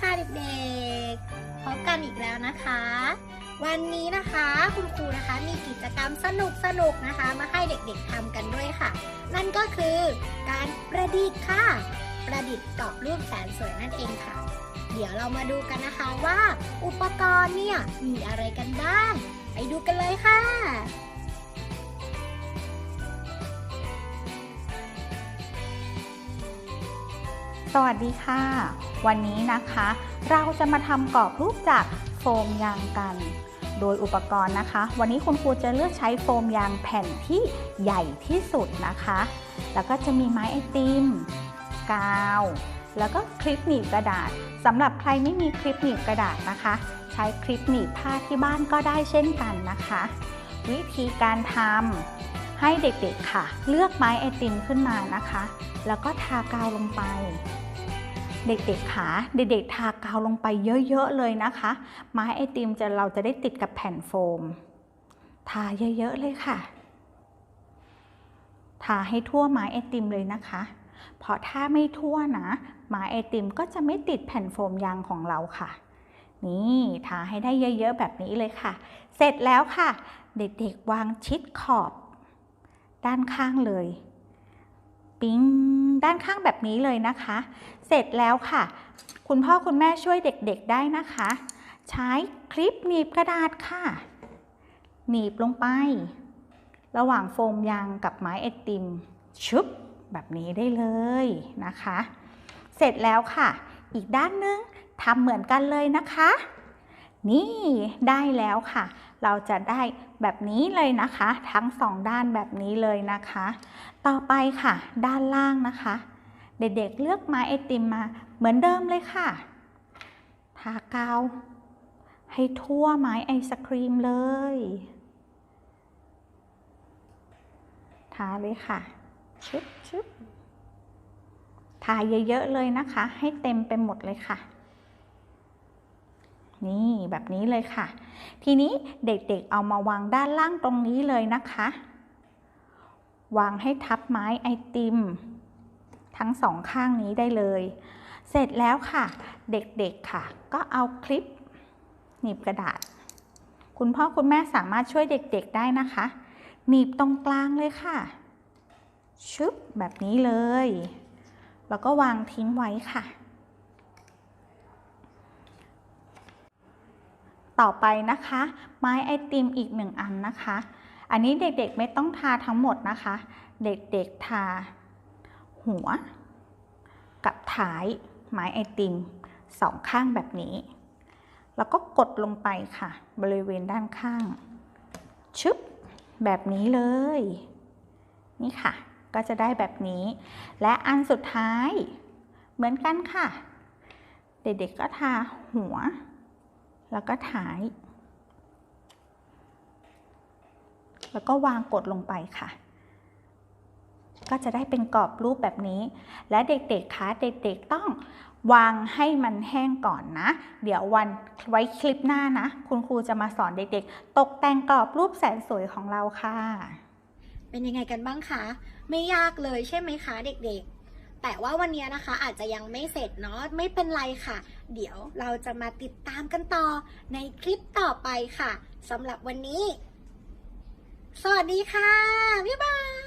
ค่ะเด็กๆ พบกันอีกแล้วนะคะ วันนี้นะคะคุณครูนะคะมีกิจกรรมสนุกสนุกนะคะ มาให้เด็กๆทำกันด้วยค่ะ นั่นก็คือการประดิษฐ์ค่ะ ประดิษฐ์กรอบรูปแสนสวยนั่นเองค่ะ เดี๋ยวเรามาดูกันนะคะว่า อุปกรณ์เนี่ยมีอะไรกันบ้าง ไปดูกันเลยค่ะ สวัสดีค่ะ วันนี้นะคะ เราจะมาทำกรอบรูปจากโฟมยางกัน โดยอุปกรณ์นะคะ วันนี้คุณครูจะเลือกใช้โฟมยางแผ่นที่ใหญ่ที่สุดนะคะ แล้วก็จะมีไม้ไอติม กาว แล้วก็คลิปหนีบกระดาษสำหรับใครไม่มีคลิปหนีบกระดาษนะคะ ใช้คลิปหนีบผ้าที่บ้านก็ได้เช่นกันนะคะ วิธีการทำให้เด็กๆค่ะ เลือกไม้ไอติมขึ้นมานะคะ แล้วก็ทากาวลงไป เด็กๆขาเด็กๆทากาวลงไปเยอะๆเลยนะคะ ไม้ไอติมจะเราจะได้ติดกับแผ่นโฟม ทาเยอะๆเลยค่ะ ทาให้ทั่วไม้ไอติมเลยนะคะ เพราะถ้าไม่ทั่วนะไม้ไอติมก็จะไม่ติดแผ่นโฟมยางของเราค่ะ นี่ทาให้ได้เยอะๆแบบนี้เลยค่ะ เสร็จแล้วค่ะ เด็กๆวางชิดขอบ ด้านข้างเลย ปิ๊ง ด้านข้างแบบนี้เลยนะคะ เสร็จแล้วค่ะ คุณพ่อคุณแม่ช่วยเด็กๆได้นะคะ ใช้คลิปหนีบกระดาษค่ะ หนีบลงไป ระหว่างโฟมยางกับไม้ไอติมชุบแบบนี้ได้เลยนะคะ เสร็จแล้วค่ะ อีกด้านนึงทำเหมือนกันเลยนะคะ นี่ได้แล้วค่ะ เราจะได้แบบนี้เลยนะคะ ทั้งสองด้านแบบนี้เลยนะคะ ต่อไปค่ะ ด้านล่างนะคะ เด็กๆเลือกไม้ไอติมมาเหมือนเดิมเลยค่ะ ทากาว ให้ทั่วไม้ไอศครีมเลย ทาเลยค่ะ ชึบชึบทาเยอะๆเลยนะคะ ให้เต็มไปหมดเลยค่ะ นี่แบบนี้เลยค่ะ ทีนี้เด็กๆเอามาวางด้านล่างตรงนี้เลยนะคะ วางให้ทับไม้ไอติม ทั้งสองข้างนี้ได้เลย เสร็จแล้วค่ะ เด็กๆค่ะ ก็เอาคลิปหนีบกระดาษ คุณพ่อคุณแม่สามารถช่วยเด็กๆได้นะคะ หนีบตรงกลางเลยค่ะ ชึบแบบนี้เลย แล้วก็วางทิ้งไว้ค่ะ ต่อไปนะคะ ไม้ไอติมอีกหนึ่งอันนะคะ อันนี้เด็กๆไม่ต้องทาทั้งหมดนะคะ เด็กๆทา หัว กับท้ายไม้ไอติมสองข้างแบบนี้ แล้วก็กดลงไปค่ะ บริเวณด้านข้าง ชึบ แบบนี้เลย นี่ค่ะ ก็จะได้แบบนี้ และอันสุดท้าย เหมือนกันค่ะ เด็กๆก็ทาหัว แล้วก็ท้าย แล้วก็วางกดลงไปค่ะ ก็จะได้เป็นกรอบรูปแบบนี้ และเด็กๆคะเด็กๆต้องวางให้มันแห้งก่อนนะ เดี๋ยววันไว้คลิปหน้านะ คุณครูจะมาสอนเด็กๆ ตกแต่งกรอบรูปแสนสวยของเราค่ะ เป็นยังไงกันบ้างคะ ไม่ยากเลยใช่ไหมคะเด็กๆ แต่ว่าวันนี้นะคะอาจจะยังไม่เสร็จเนาะไม่เป็นไรค่ะ เดี๋ยวเราจะมาติดตามกันต่อในคลิปต่อไปค่ะสำหรับวันนี้ สวัสดีค่ะ บ๊ายบาย